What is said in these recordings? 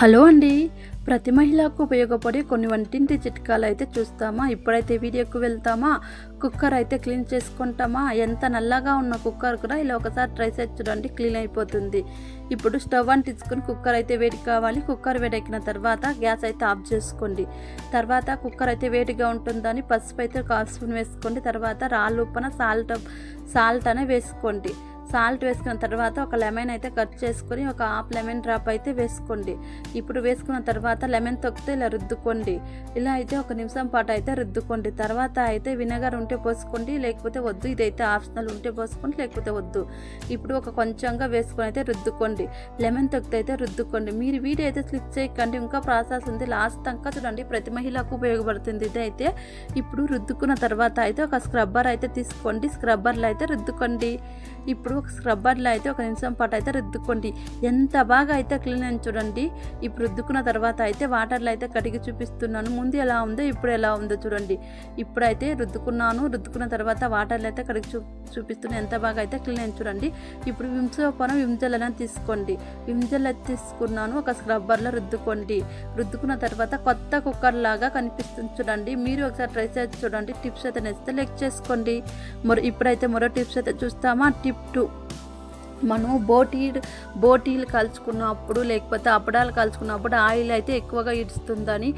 Hello అండి. ప్రతి మహిళకు ఉపయోగపడే కొన్ని వంటింటి చిట్కాలు అయితే చూస్తామా? ఇప్పుడైతే వీడియోకు వెళ్తామా? కుక్కర్ అయితే క్లీన్ చేసుకుంటామా? ఎంత నల్లగా ఉన్న కుక్కర్ కూడా ఇలా ఒకసారి ట్రై చేసి చూడండి క్లీన్ అయిపోతుంది. ఇప్పుడు స్టవ్ అని తీసుకుని కుక్కర్ అయితే వేడి కావాలి. కుక్కర్ వేడెక్కిన తర్వాత గ్యాస్ అయితే ఆఫ్ చేసుకోండి. తర్వాత కుక్కర్ అయితే వేడిగా ఉంటుందని పసుపు అయితే ఒక స్పూన్ వేసుకోండి. తర్వాత రాళ్ళు ఉప్పన సాల్ట్ సాల్ట్ అనే వేసుకోండి. సాల్ట్ వేసుకున్న తర్వాత ఒక లెమన్ అయితే కట్ చేసుకొని ఒక హాఫ్ లెమన్ డ్రాప్ అయితే వేసుకోండి. ఇప్పుడు వేసుకున్న తర్వాత లెమన్ తొక్కితే ఇలా రుద్దుకోండి. ఇలా అయితే ఒక నిమిషం పాటు అయితే రుద్దుకోండి. తర్వాత అయితే వినగర్ ఉంటే పోసుకోండి లేకపోతే వద్దు. ఇదైతే ఆప్షనల్ ఉంటే పోసుకోండి లేకపోతే వద్దు. ఇప్పుడు ఒక కొంచెంగా వేసుకొని అయితే రుద్దుకోండి. లెమన్ తొక్కితే అయితే రుద్దుకోండి. మీరు వీడియో అయితే స్లిప్ చేయకండి. ఇంకా ప్రాసెస్ ఉంది. లాస్ట్ దాకా చూడండి. ప్రతి మహిళకు ఉపయోగపడుతుంది ఇదైతే. ఇప్పుడు రుద్దుకున్న తర్వాత అయితే ఒక స్క్రబ్బర్ అయితే తీసుకోండి. స్క్రబ్బర్లో అయితే రుద్దుకోండి. ఇప్పుడు ఒక స్క్రబ్బర్లో అయితే ఒక నిమిషం పాటు అయితే రుద్దుకోండి. ఎంత బాగా అయితే క్లీన్ అని చూడండి. ఇప్పుడు రుద్దుకున్న తర్వాత అయితే వాటర్లో అయితే కడిగి చూపిస్తున్నాను. ముందు ఎలా ఉందో ఇప్పుడు ఎలా ఉందో చూడండి. ఇప్పుడైతే రుద్దుకున్నాను. రుద్దుకున్న తర్వాత వాటర్లో అయితే కడిగి చూ చూపిస్తున్నాను ఎంత బాగా అయితే క్లీన్ అని చూడండి. ఇప్పుడు విమ్సోపన విమ్జల్ అనేది తీసుకోండి. విమ్జల్ అయితే తీసుకున్నాను. ఒక స్క్రబ్బర్లో రుద్దుకోండి. రుద్దుకున్న తర్వాత కొత్త కుక్కర్ లాగా కనిపిస్తుంది చూడండి. మీరు ఒకసారి ట్రై చేసి చూడండి. టిప్స్ అయితే నచ్చితే లెక్ చేసుకోండి. మరో ఇప్పుడైతే మరో టిప్స్ అయితే చూస్తామా? టిప్ టూ మనం బోటీ బోటీలు కలుచుకున్నప్పుడు లేకపోతే అప్పడాలు కలుచుకున్నప్పుడు ఆయిల్ అయితే ఎక్కువగా ఇడుస్తుందని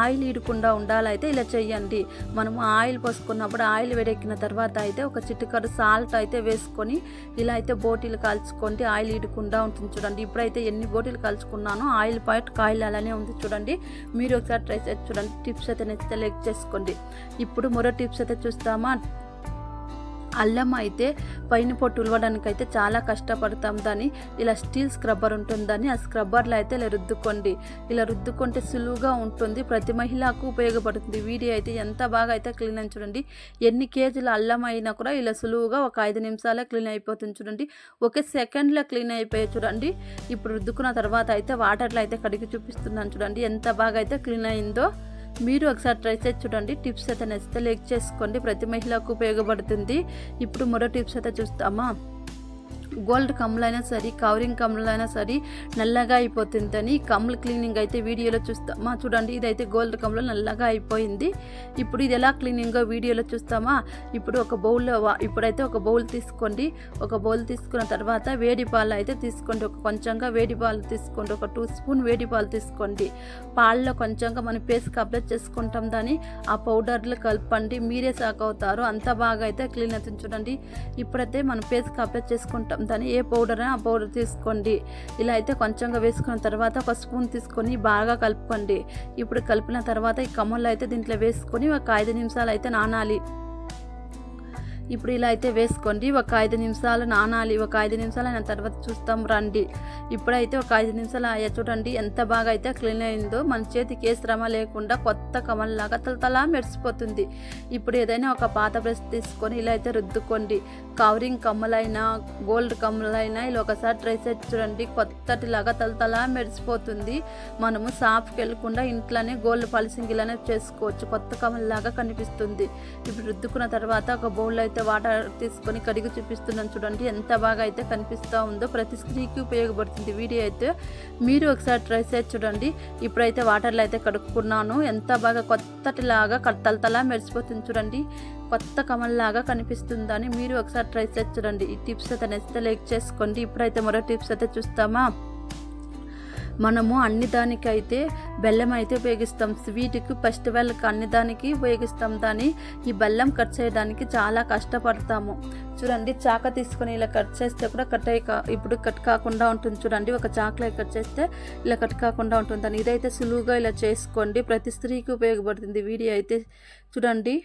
ఆయిల్ ఇడకుండా ఉండాలైతే ఇలా చేయండి మనం ఆయిల్ పోసుకున్నప్పుడు ఆయిల్ వేడెక్కిన తర్వాత అయితే ఒక చిట్టుకరు సాల్ట్ అయితే వేసుకొని ఇలా అయితే బోటీలు కాల్చుకోండి. ఆయిల్ ఇడకుండా ఉంటుంది చూడండి. ఇప్పుడైతే ఎన్ని బోటీలు కాల్చుకున్నానో ఆయిల్ పాయింట్ కాయిల్ అలానే ఉంది చూడండి. మీరు ఒకసారి ట్రై చేసి చూడండి. టిప్స్ అయితే నచ్చితే లెక్ చేసుకోండి. ఇప్పుడు మరో టిప్స్ అయితే చూస్తామా? అల్లం అయితే పైన పొట్టు ఉలవడానికి అయితే చాలా కష్టపడతాం దాన్ని. ఇలా స్టీల్ స్క్రబ్బర్ ఉంటుందని ఆ స్క్రబ్బర్లో అయితే ఇలా రుద్దుకోండి. ఇలా రుద్దుకుంటే సులువుగా ఉంటుంది. ప్రతి మహిళకు ఉపయోగపడుతుంది. వీడియో అయితే ఎంత బాగా అయితే క్లీన్ అని చూడండి. ఎన్ని కేజీల అల్లం అయినా కూడా ఇలా సులువుగా ఒక ఐదు నిమిషాలే క్లీన్ అయిపోతుంది చూడండి. ఒకే సెకండ్లో క్లీన్ అయిపోయి చూడండి. ఇప్పుడు రుద్దుకున్న తర్వాత అయితే వాటర్లో అయితే కడిగి చూపిస్తున్నాను చూడండి. ఎంత బాగా అయితే క్లీన్ అయిందో. మీరు ఒకసారి ట్రై చేసి చూడండి. టిప్స్ అయితే నచ్చితే లైక్ చేసుకోండి. ప్రతి మహిళకు ఉపయోగపడుతుంది. ఇప్పుడు మరో టిప్స్ అయితే చూస్తామా? గోల్డ్ కమ్ములైనా సరే కవరింగ్ కమ్ములైనా సరే నల్లగా అయిపోతుందని కమ్ముల క్లీనింగ్ అయితే వీడియోలో చూస్తామా? చూడండి ఇదైతే గోల్డ్ కమ్ములు నల్లగా అయిపోయింది. ఇప్పుడు ఇది ఎలా క్లీనింగో వీడియోలో చూస్తామా? ఇప్పుడు ఒక బౌల్లో ఇప్పుడైతే ఒక బౌల్ తీసుకోండి. ఒక బౌల్ తీసుకున్న తర్వాత వేడి పాలు అయితే తీసుకోండి. ఒక కొంచెంగా వేడి పాలు తీసుకోండి. ఒక టూ స్పూన్ వేడి పాలు తీసుకోండి. పాలలో కొంచెంగా మనం పేస్ట్కి అప్లై చేసుకుంటాం దాన్ని. ఆ పౌడర్లు కలపండి. మీరే సాక్ అంత బాగా అయితే క్లీన్ అవుతుంది. చూడండి ఇప్పుడైతే మనం పేస్ట్కి అప్లై చేసుకుంటాం. దాన్ని ఏ పౌడర్ ఆ పౌడర్ తీసుకోండి. ఇలా అయితే కొంచెంగా వేసుకున్న తర్వాత ఒక స్పూన్ తీసుకొని బాగా కలుపుకోండి. ఇప్పుడు కలిపిన తర్వాత ఈ కమ్మలు అయితే దీంట్లో వేసుకొని ఒక ఐదు నిమిషాలు అయితే నానాలి. ఇప్పుడు ఇలా అయితే వేసుకోండి. ఒక ఐదు నిమిషాలు నానాలి. ఒక ఐదు నిమిషాలు అయిన తర్వాత చూస్తాం. రండి. ఇప్పుడైతే ఒక ఐదు నిమిషాలు అయ్యా చూడండి. ఎంత బాగా అయితే క్లీన్ అయిందో మన చేతికి ఏ శ్రమ లేకుండా కొత్త కమల్లాగా తలతలా మెరిసిపోతుంది. ఇప్పుడు ఏదైనా ఒక పాత బ్రష్ తీసుకొని ఇలా అయితే రుద్దుకోండి. కవరింగ్ కమ్మలైనా గోల్డ్ కమ్మలైనా ఇలా ఒకసారి ట్రై చేసి చూడండి. కొత్తటిలాగా తలతలా మెరిసిపోతుంది. మనము షాప్కి వెళ్ళకుండా ఇంట్లోనే గోల్డ్ పాలిసింగ్ ఇలానే చేసుకోవచ్చు. కొత్త కమల్లాగా కనిపిస్తుంది. ఇప్పుడు రుద్దుకున్న తర్వాత ఒక బౌల్ అయితే వాటర్ తీసుకొని కడిగి చూపిస్తున్నాను చూడండి. ఎంత బాగా అయితే కనిపిస్తూ ఉందో ప్రతి స్త్రీకి ఉపయోగపడుతుంది. వీడియో అయితే మీరు ఒకసారి ట్రై చేసి చూడండి. ఇప్పుడైతే వాటర్లో అయితే కడుక్కున్నాను. ఎంత బాగా కొత్తటిలాగా తలతలా మెరిసిపోతుంది చూడండి. కొత్త కమల్లాగా కనిపిస్తుందని మీరు ఒకసారి ట్రై చేసి చూడండి. ఈ టిప్స్ అయితే నచ్చితే లైక్ చేసుకోండి. ఇప్పుడైతే మరో టిప్స్ అయితే చూస్తామా? మనము అన్ని దానికైతే బెల్లం అయితే ఉపయోగిస్తాం స్వీట్కి ఫెస్టివల్కి అన్ని దానికి ఉపయోగిస్తాం దాన్ని ఈ బెల్లం కట్ చేయడానికి చాలా కష్టపడతాము. చూడండి చాక తీసుకొని ఇలా కట్ చేస్తే కూడా కట్ అయ్యి ఇప్పుడు కట్ కాకుండా ఉంటుంది. చూడండి ఒక చాక్లెట్ కట్ చేస్తే ఇలా కట్ కాకుండా ఉంటుంది. ఇదైతే సులువుగా ఇలా చేసుకోండి. ప్రతి స్త్రీకి ఉపయోగపడుతుంది. వీడియో అయితే చూడండి.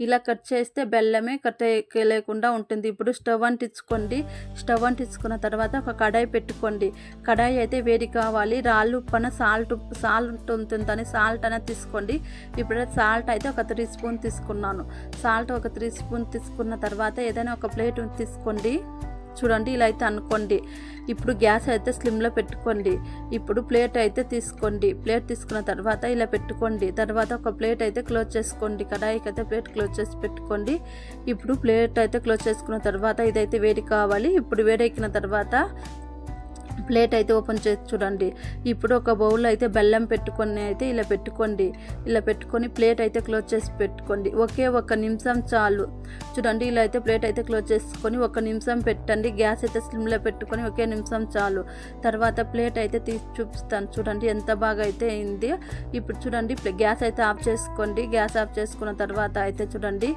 ఇలా కట్ చేస్తే బెల్లమే కట్ లేకుండా ఉంటుంది. ఇప్పుడు స్టవ్ అంటించుకోండి. స్టవ్ అంటించుకున్న తర్వాత ఒక కడాయి పెట్టుకోండి. కడాయి అయితే వేడి కావాలి. రాళ్ళు ఉప్పన సాల్ట్ సాల్ట్ ఉంటుందని సాల్ట్ అనేది తీసుకోండి. ఇప్పుడు సాల్ట్ అయితే ఒక త్రీ స్పూన్ తీసుకున్నాను. సాల్ట్ ఒక త్రీ స్పూన్ తీసుకున్న తర్వాత ఏదైనా ఒక ప్లేట్ తీసుకోండి. చూడండి ఇలా అయితే అనుకోండి. ఇప్పుడు గ్యాస్ అయితే స్లిమ్లో పెట్టుకోండి. ఇప్పుడు ప్లేట్ అయితే తీసుకోండి. ప్లేట్ తీసుకున్న తర్వాత ఇలా పెట్టుకోండి. తర్వాత ఒక ప్లేట్ అయితే క్లోజ్ చేసుకోండి. కడాయికి అయితే ప్లేట్ క్లోజ్ చేసి పెట్టుకోండి. ఇప్పుడు ప్లేట్ అయితే క్లోజ్ చేసుకున్న తర్వాత ఇదైతే వేడి కావాలి. ఇప్పుడు వేడెక్కిన తర్వాత ప్లేట్ అయితే ఓపెన్ చేసి చూడండి. ఇప్పుడు ఒక బౌల్ అయితే బెల్లం పెట్టుకొని అయితే ఇలా పెట్టుకోండి. ఇలా పెట్టుకొని ప్లేట్ అయితే క్లోజ్ చేసి పెట్టుకోండి. ఒకే ఒక నిమిషం చాలు. చూడండి ఇలా అయితే ప్లేట్ అయితే క్లోజ్ చేసుకొని ఒక నిమిషం పెట్టండి. గ్యాస్ అయితే స్లిమ్లో పెట్టుకొని ఒకే నిమిషం చాలు. తర్వాత ప్లేట్ అయితే తీసి చూపిస్తాను. చూడండి ఎంత బాగా అయితే అయింది. ఇప్పుడు చూడండి గ్యాస్ అయితే ఆఫ్ చేసుకోండి. గ్యాస్ ఆఫ్ చేసుకున్న తర్వాత అయితే చూడండి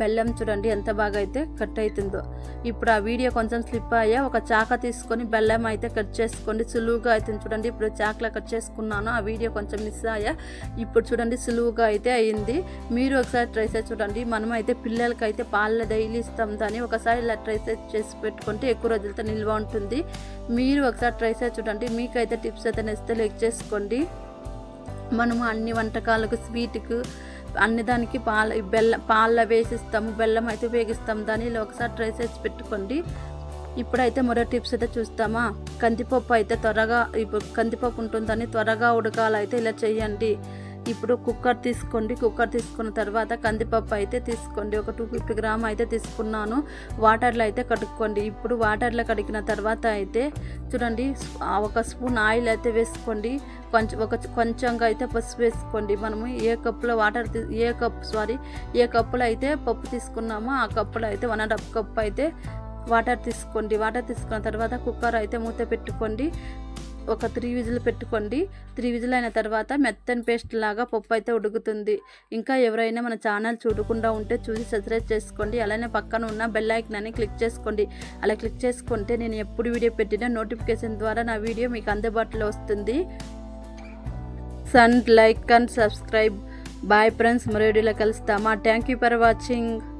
బెల్లం చూడండి ఎంత బాగా అయితే కట్ అవుతుందో. ఇప్పుడు ఆ వీడియో కొంచెం స్లిప్ అయ్యా ఒక చాక తీసుకొని బెల్లం అయితే కట్ చేసుకోండి. సులువుగా అయితే చూడండి ఇప్పుడు చాక్లా కట్ చేసుకున్నాను. ఆ వీడియో కొంచెం మిస్ అయ్యా. ఇప్పుడు చూడండి సులువుగా అయితే అయింది. మీరు ఒకసారి ట్రై చేసి చూడండి. మనం అయితే పిల్లలకి అయితే పాల డైలీ ఇస్తాం దాన్ని. ఒకసారి ఇలా ట్రై చేసి పెట్టుకుంటే ఎక్కువ రోజులతో నిల్వ ఉంటుంది. మీరు ఒకసారి ట్రై చేసి చూడండి. మీకైతే టిప్స్ అయితే నెక్స్ట్ లెక్ చేసుకోండి. మనము అన్ని వంటకాలకు స్వీట్కు అన్ని దానికి పాల బెల్లం పాల వేసిస్తాము. బెల్లం అయితే ఉపయోగిస్తాం. దాన్ని ఇలా ఒకసారి ట్రై చేసి పెట్టుకోండి. ఇప్పుడైతే మరో టిప్స్ అయితే చూస్తామా? కందిపప్పు అయితే త్వరగా ఇప్పుడు కందిపప్పు ఉంటుందని త్వరగా ఉడకాలైతే ఇలా చేయండి ఇప్పుడు కుక్కర్ తీసుకోండి. కుక్కర్ తీసుకున్న తర్వాత కందిపప్పు అయితే తీసుకోండి. ఒక టూ ఫిఫ్టీ గ్రామ్ అయితే తీసుకున్నాను. వాటర్లో అయితే కడుక్కోండి. ఇప్పుడు వాటర్లో కడిగిన తర్వాత అయితే చూడండి ఒక స్పూన్ ఆయిల్ అయితే వేసుకోండి. కొంచెం ఒక కొంచెంగా అయితే పసుపు వేసుకోండి. మనము ఏ కప్పులో వాటర్ తీ- ఏ కప్ సారీ ఏ కప్పులో అయితే పప్పు తీసుకున్నామో ఆ కప్పులో అయితే వన్ అండ్ హాఫ్ కప్ అయితే వాటర్ తీసుకోండి. వాటర్ తీసుకున్న తర్వాత కుక్కర్ అయితే మూత పెట్టుకోండి. ఒక త్రీ విజిల్ పెట్టుకోండి. త్రీ విజిల్ అయిన తర్వాత మెత్తని పేస్ట్ లాగా పప్పు అయితే ఉడుకుతుంది. ఇంకా ఎవరైనా మన ఛానల్ చూడకుండా ఉంటే చూసి సబ్స్క్రైబ్ చేసుకోండి. అలానే పక్కన ఉన్న బెల్ ఐకన్ క్లిక్ చేసుకోండి. అలా క్లిక్ చేసుకుంటే నేను ఎప్పుడు వీడియో పెట్టినా నోటిఫికేషన్ ద్వారా నా వీడియో మీకు అందుబాటులో వస్తుంది. Sun like and subscribe. Bye friends మరో వీడియోలో కలుస్తామా? Thank you for watching.